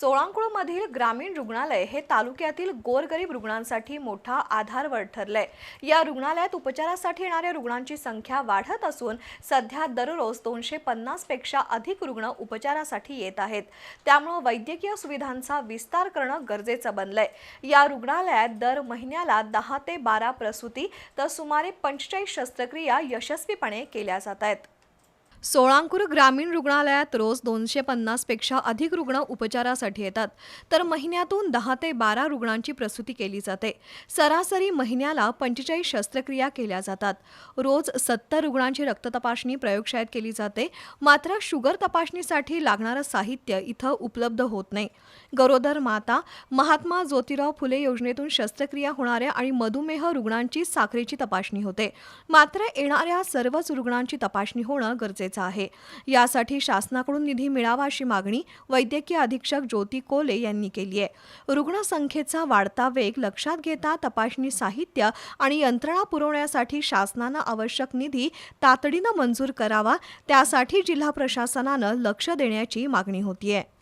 सोळांकुळमधील ग्रामीण रुग्णालय हे तालुक्यातील गोरगरीब रुग्णांसाठी मोठा आधारवड ठरलंय. या रुग्णालयात उपचारासाठी येणाऱ्या रुग्णांची संख्या वाढत असून सध्या दररोज दोनशे पन्नासपेक्षा अधिक रुग्ण उपचारासाठी येत आहेत. त्यामुळं वैद्यकीय सुविधांचा विस्तार करणं गरजेचं बनलंय. या रुग्णालयात दर महिन्याला दहा ते बारा प्रसूती तर सुमारे पंचेचाळीस शस्त्रक्रिया यशस्वीपणे केल्या जात आहेत. सोळांकुर ग्रामीण रुग्णालयात रोज दोनशे पन्नासपेक्षा अधिक रुग्ण उपचारासाठी येतात. तर महिन्यातून दहा ते बारा रुग्णांची प्रसूती केली जाते. सरासरी महिन्याला पंचेचाळीस शस्त्रक्रिया केल्या जातात. रोज सत्तर रुग्णांची रक्त तपासणी प्रयोगशाळेत केली जाते. मात्र शुगर तपासणीसाठी लागणारं साहित्य इथं उपलब्ध होत नाही. गरोदर माता महात्मा ज्योतिराव फुले योजनेतून शस्त्रक्रिया होणाऱ्या आणि मधुमेह रुग्णांची साखरेची तपासणी होते. मात्र येणाऱ्या सर्वच रुग्णांची तपासणी होणं गरजेचं गरजेचं आहे. यासाठी शासनाकडून निधी मिळावा अशी मागणी वैद्यकीय अधीक्षक ज्योती कोले यांनी केली आहे. रुग्णसंख्येचा वाढता वेग लक्षात घेता तपासणी साहित्य आणि यंत्रणा पुरवण्यासाठी शासनानं आवश्यक निधी तातडीनं मंजूर करावा त्यासाठी जिल्हा प्रशासनानं लक्ष देण्याची मागणी होतीये.